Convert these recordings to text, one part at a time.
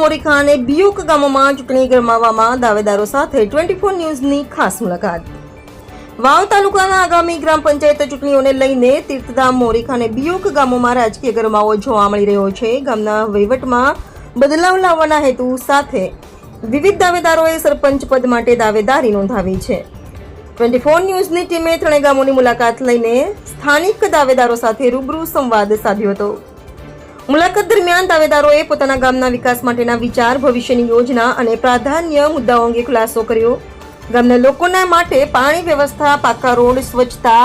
તીર્થગામ ખાને બિયુક ગામોમાં ચૂંટણી ગરમાવવામાં દાવેદારો સાથે ટ્વેન્ટી ફોર ન્યૂઝની ખાસ મુલાકાત. વાવ તાલુકાના આગામી ગ્રામ પંચાયત ચૂંટણીઓને લઈને તીર્થધામ મોરીખા અને બિયુક ગામોમાં રાજકીય ગરમાવો જોવા મળી રહ્યો છે. ગામના વહીવટમાં બદલાવ લાવવાના હેતુ સાથે વિવિધ દાવેદારોએ સરપંચ પદ માટે દાવેદારી નોંધાવી છે. ટ્વેન્ટી ફોર ન્યૂઝની ટીમે ત્રણેય ગામોની મુલાકાત લઈને સ્થાનિક દાવેદારો સાથે રૂબરૂ સંવાદ સાધ્યો હતો. મુલાકાત દરમિયાન દાવેદારોએ પોતાના ગામના વિકાસ માટેના વિચાર, ભવિષ્યની યોજના અને પ્રાધાન્ય મુદ્દાઓ અંગે ખુલાસો કર્યો. ગામના લોકોના માટે પાણી વ્યવસ્થા, પાકા રોડ, સ્વચ્છતા,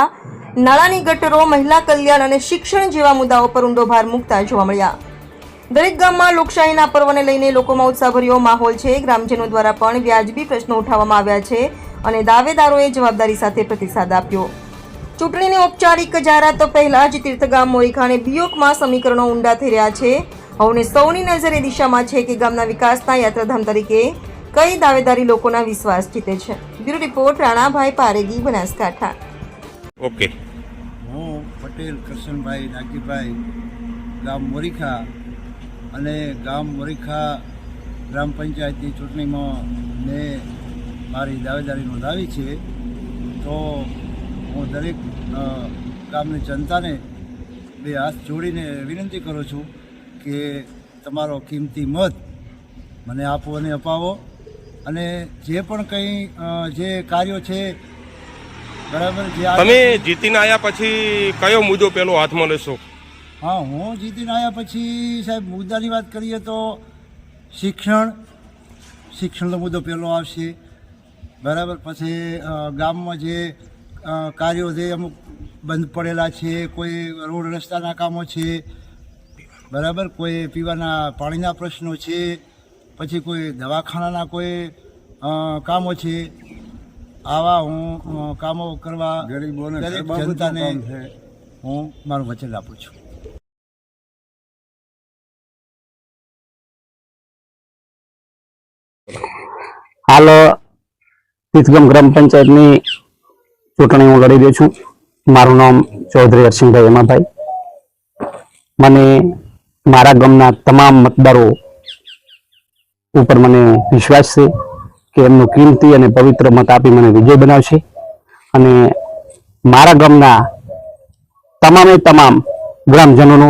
નાળાની ગટરો, મહિલા કલ્યાણ અને શિક્ષણ જેવા મુદ્દાઓ પર ઊંડો ભાર મૂકતા જોવા મળ્યા. દરેક ગામમાં લોકશાહીના પર્વને લઈને લોકોમાં ઉત્સાહભર્યો માહોલ છે. ગ્રામજનો દ્વારા પણ વ્યાજબી પ્રશ્નો ઉઠાવવામાં આવ્યા છે અને દાવેદારોએ જવાબદારી સાથે પ્રતિસાદ આપ્યો. ચૂંટણીની ઔપચારિક જાહેરાત પહેલા જ તીર્થગામ મોરીખાને બિયોકમાં સમીકરણો ઊંડા થઈ રહ્યા છે. હવે સૌની નજર એ દિશામાં છે કે ગામના વિકાસના યાત્રાધામ તરીકે કઈ દાવેદારી લોકોના વિશ્વાસ જીતે છે. Bureau report Ranabhai Paregi Banaskantha. Okay. હું પટેલ કરશનભાઈ નાગીભાઈ ગામ મોરીખા અને ગામ મોરીખા ગ્રામ પંચાયતની ચૂંટણીમાં મેં મારી દાવેદારી નોંધાવી છે. તો હું દરેક ગામની જનતાને બે હાથ જોડીને વિનંતી કરું છું કે તમારો કિંમતી મત મને આપો અને અપાવો. અને જે પણ કંઈ જે કાર્યો છે બરાબર જે તમે જીતીને આવ્યા પછી કયો મુદ્દો પેલો હાથમાં લેશો? હા હું જીતીને આવ્યા પછી સાહેબ મુદ્દાની વાત કરીએ તો શિક્ષણ. શિક્ષણનો મુદ્દો પહેલો આવશે. બરાબર પછી ગામમાં જે કાર્યો છે અમુક બંધ પડેલા છે કોઈ રોડ રસ્તાના કામો છે બરાબર? કોઈ પીવાના પાણીના પ્રશ્નો છે પછી કોઈ દવાખાનાના કોઈ કામો છે. આવા હું કામો કરવા ગરીબોને દરેક જનતાને હું મારું વચન આપું છું. હાલો તીર્થગમ ગ્રામ પંચાયતની ચૂંટણી હું લડી રહ્યો છું. મારું નામ ચૌધરી હરસિંહભાઈ હેમાભાઈ. મને મારા ગામના તમામ મતદારો ઉપર મને વિશ્વાસ છે કે એમનો કિંમતી અને પવિત્ર મત આપી મને વિજય બનાવશે. અને મારા ગામના તમામે તમામ ગ્રામજનોનો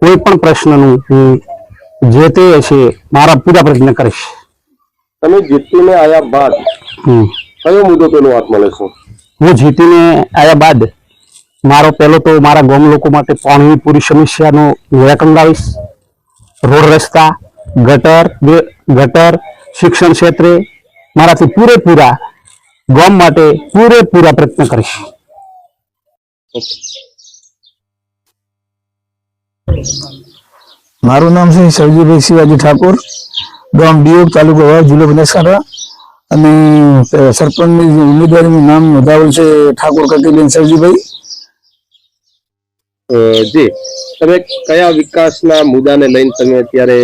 કોઈ પણ પ્રશ્નનું હું જે તે હશે મારા પૂરા પ્રયત્ન કરીશ. તમે જીતીને આવ્યા બાદ કયો મુદ્દો પેલો હાથમાં લેશો હું જીતીને આવ્યા બાદ મારો પહેલો તો મારા ગામ લોકો માટે પાણીની પૂરી સમસ્યાનું નિરાકરણ લાવીશ. રોડ રસ્તા, ગટર ગટર, શિક્ષણ ક્ષેત્રે મારાથી પૂરેપૂરા ગામ માટે પૂરેપૂરા પ્રયત્ન કરીશ. મારું નામ છે સરજીભાઈ શિવાજી ઠાકોર. ગામ ડિયોગ તાલુકો જિલ્લો બનાસકાંઠા. અને સરપંચની ઉમેદવારીનું નામ નોંધાવેલ છે ઠાકોર કકીબેન સરજીભાઈ. જી. તમે કયા વિકાસના મુદ્દાને લઈને તમે અત્યારે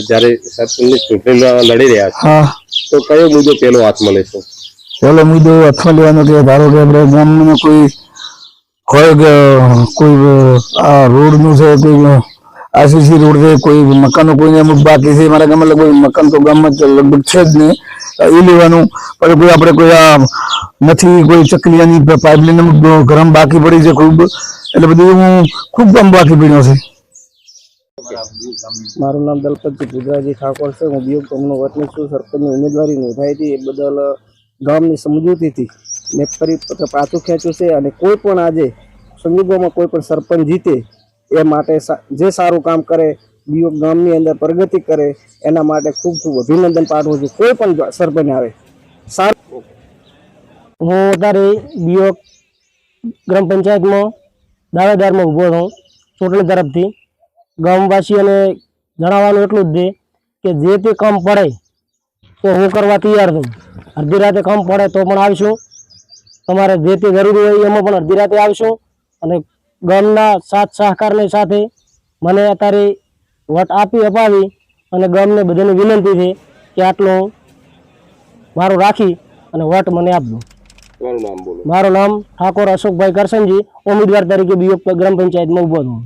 જ્યારે સરપંચની ચૂંટણીમાં લડી રહ્યા છો હા. તો કયો મુદ્દો પેલો હાથમાં લેશો પહેલો મુદ્દો અથવા લેવાનો કે ધારો કે આપણે ગામમાં કોઈ હોય કે કોઈ આ રોડનું છે કોઈ આરસીસી રોડ છે કોઈ મકાનો કોઈને અમુક બાકી છે મારા ગામમાં લગભગ મકાન તો ગામમાં લગભગ છે જ નહીં. એ લેવાનું. કોઈ આપણે કોઈ આ નથી, કોઈ ચકલીયાની પાઇપલાઇન ગરમ બાકી પડી છે ખૂબ. એટલે બધું હું ખૂબ કામ બાકી પડ્યો છે. મારું નામ દલપતજી પુજરાજી ઠાકોર છે. હું બીઓ ગામનો વતની છું. સરપંચની ઉમેદવારી નોંધાઈ હતી. એ બદલ ગામની સમજૂતીથી મેં પરિપત્ર પાછું ખેંચ્યું છે અને કોઈ પણ આજે સંજોગોમાં કોઈ પણ સરપંચ જીતે એ માટે જે સારું કામ કરે બીઓ ગામની અંદર પ્રગતિ કરે, એના માટે ખૂબ ખૂબ અભિનંદન પાઠવું છું. કોઈ પણ સરપંચ આવે, સારું. હું અત્યારે બીઓ ગ્રામ પંચાયતમાં દાવેદારમાં ઊભો છું, ચૂંટણી તરફથી. ગામવાસીઓને જણાવવાનું એટલું જ છે કે જે તે કામ પડે, તો હું કરવા તૈયાર છું. અડધી રાતે કામ પડે તો પણ આવીશું. તમારે જે તે જરૂરી હોય એમાં પણ અડધી રાતે આવીશું. અને ગામના સાથ સહકારની સાથે મને અત્યારે વટ આપી અપાવી અને ગામને બધાને વિનંતી છે કે આટલું મારું રાખી અને વટ મને આપજો. નામ મારું નામ ઠાકોર અશોકભાઈ કરસનજી ઉમેદવાર તરીકે બીઓ ગ્રામ પંચાયતમાં ઊભો છું.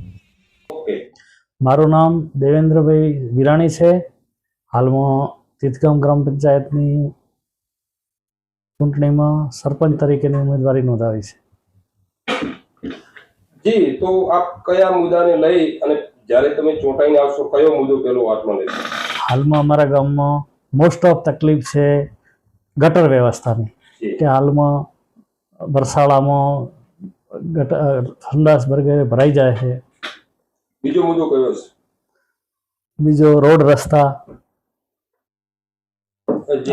મારું નામ દેવેન્દ્રભાઈ વિરાણી છે. હાલમાં તીતગામ ગ્રામ પંચાયતની ચૂંટણીમાં સરપંચ તરીકેની ઉમેદવારી નોંધાવી છે. જી તો આપ કયા મુદ્દાને લઈ અને જ્યારે તમે ચૂંટાઈને આવશો કયો મુદ્દો પેલો હાથમાં લેશો? હાલમાં અમારા ગામમાં મોસ્ટ ઓફ તકલીફ છે ગટર વ્યવસ્થાની. કે હાલમાં વરસાળામાં ગટર ઠંડાસ વગેરે ભરાઈ જાય છે. બીજો મુદ્દો કયો છે? બીજો રોડ રસ્તા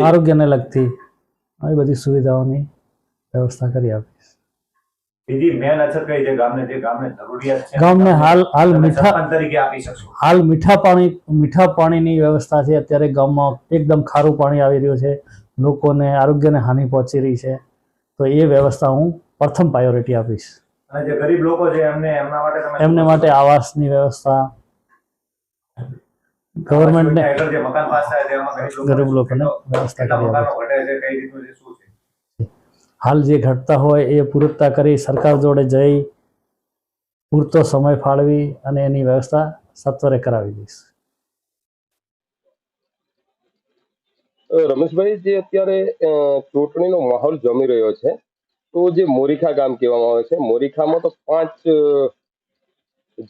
આરોગ્યને લગતી આવી બધી સુવિધાઓની વ્યવસ્થા કરી આપીશ. બીજી મેન અછત કઈ છે? ગામને જે ગામને જરૂરિયાત છે ગામને હાલ હાલ મીઠા તરીકે આપી શકશો. હાલ મીઠા પાણી મીઠા પાણીની વ્યવસ્થા છે. અત્યારે ગામમાં એકદમ ખારું પાણી આવી રહ્યું છે. લોકોને આરોગ્યને હાનિ પહોંચી રહી છે. તો એ વ્યવસ્થા હું પ્રથમ પ્રાયોરિટી આપીશ. અને જે ગરીબ લોકો છે એમને એમના માટે એમને માટે આવાસની વ્યવસ્થા ગવર્મેન્ટને ગરીબ લોકોને વ્યવસ્થા કરી મકાનો ઘટે છે કઈ રીતનું છે શું છે હાલ જે ઘટતા હોય એ પૂરતા કરી સરકાર જોડે જઈ પૂરતો સમય ફાળવી અને એની વ્યવસ્થા સત્વરે કરાવી દઈશ. રમેશભાઈ, જે અત્યારે ચૂંટણીનો માહોલ જમી રહ્યો છે, તો જે મોરીખા ગામ કહેવામાં આવે છે, મોરીખામાં તો પાંચ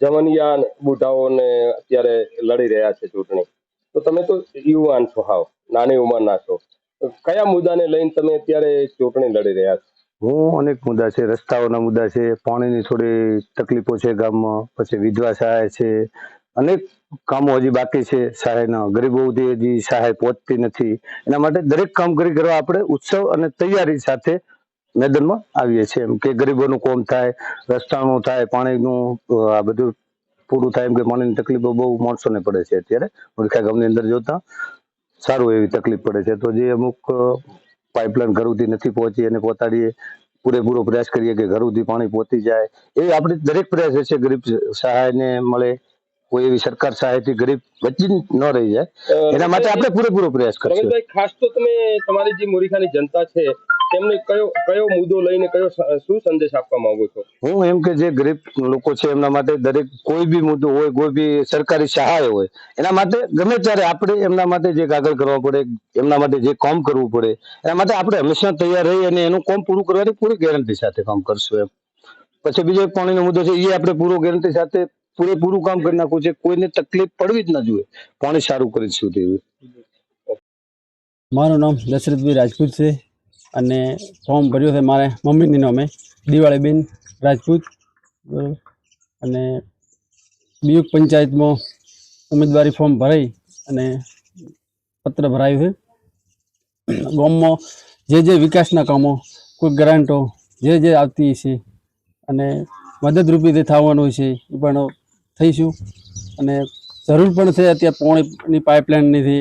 જવનિયા બુઢાઓને અત્યારે લડી રહ્યા છે ચૂંટણી. તો તમે તો યુવાન છો, હાવ, નાની ઉંમરના છો. કયા મુદ્દાને લઈને તમે અત્યારે ચૂંટણી લડી રહ્યા છો? હું અનેક મુદ્દા છે. રસ્તાઓના મુદ્દા છે, પાણીની થોડી તકલીફો છે ગામમાં, પછી વિધવા સહાય છે, અનેક કામો હજી બાકી છે સહાયના. ગરીબો સુધી હજી સહાય પહોંચતી નથી. એના માટે દરેક કામગીરી કરવા આપણે ઉત્સવ અને તૈયારી સાથે મેદાનમાં આવીએ છીએ. એમ કે ગરીબોનું કોમ થાય, રસ્તાનું થાય, પાણીનું આ બધું પૂરું થાય. એમ કે પાણીની તકલીફો બહુ માણસોને પડે છે અત્યારે. મુરખા ગામની અંદર જોતા સારું એવી તકલીફ પડે છે. તો જે અમુક પાઇપલાઇન ઘર સુધી નથી પહોંચી અને પહોંચાડીએ પૂરેપૂરો પ્રયાસ કરીએ કે ઘર સુધી પાણી પહોંચી જાય એ આપણી દરેક પ્રયાસ છે ગરીબ સહાયને મળે કોઈ એવી સરકાર સહાયથી ગરીબ વચ્ચે ન રહી જાય. એના માટે આપણે પૂરેપૂરો પ્રયાસ કરીએ ખાસ તો તમે તમારી જે મોરીખાની જનતા છે તેમને કયો કયો મુદ્દો લઈને કયો શું સંદેશ આપવા માંગો છો? હું એમ કે જે ગરીબ લોકો છે એમના માટે દરેક કોઈ બી મુદ્દો હોય કોઈ બી સરકારી સહાય હોય એના માટે ગમે ત્યારે આપણે એમના માટે જે કાગળ કરવા પડે એમના માટે જે કામ કરવું પડે એના માટે આપણે હંમેશા તૈયાર રહી અને એનું કામ પૂરું કરવાની પૂરી ગેરંટી સાથે કામ કરશું એમ. પછી બીજો એક પાણીનો મુદ્દો છે એ આપણે પૂરો ગેરંટી સાથે પૂરેપૂરું કામ કરી નાખવું છે કોઈને તકલીફ પડવી જ ના જોઈએ પાણી સારું કરીશું તેવું મારું નામ દશરથભાઈ રાજપૂત છે. અને ફોર્મ ભર્યું છે મારે મમ્મીની નામે, દિવાળીબેન રાજપૂત. અને બીયુક પંચાયતમાં ઉમેદવારી ફોર્મ ભરાઈ અને પત્ર ભરાયું છે. ગામમાં જે જે વિકાસના કામો, કોઈ ગ્રાન્ટો જે જે આવતી છે અને મદદરૂપી જે થવાનું છે એ પણ થઈશું. અને જરૂર પણ છે અત્યારે પાણીની પાઇપલાઇનની છે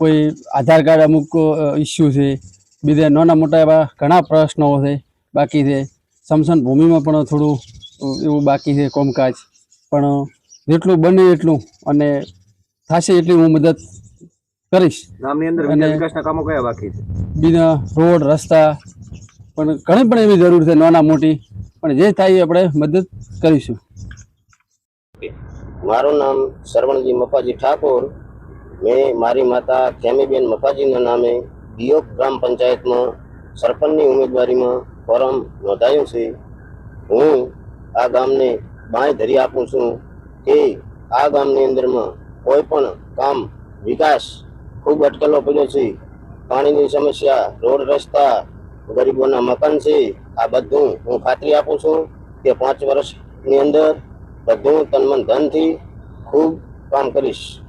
કોઈ આધાર કાર્ડ અમુક ઇસ્યુ છે બીજા નાના મોટા એવા ઘણા પ્રશ્નો છે. બાકી છે સમસન ભૂમિમાં પણ થોડું એવું બાકી છે કોમકાજ. પણ જેટલું બને એટલું અને થશે એટલી હું મદદ કરીશ. ગામની અંદર બીજા વિકાસના કામો કયા બાકી છે? બીજા રોડ રસ્તા પણ ઘણી પણ એવી જરૂર છે નાના મોટી. પણ જે થાય એ આપણે મદદ કરીશું. મારું નામ સરવણજી મફાજી ઠાકોર. મેં મારી માતા ખેમીબેન મફાજીના નામે દિયોક ગ્રામ પંચાયતમાં સરપંચની ઉમેદવારીમાં ફોરમ નોંધાયું છે. હું આ ગામને બાંય ધરી આપું છું કે આ ગામની અંદરમાં કોઈ પણ કામ વિકાસ ખૂબ અટકેલો પડ્યો છે. પાણીની સમસ્યા, રોડ રસ્તા, ગરીબોના મકાન છે, આ બધું હું ખાતરી આપું છું કે પાંચ વર્ષની અંદર બધું તન મન ધનથી ખૂબ કામ કરીશ.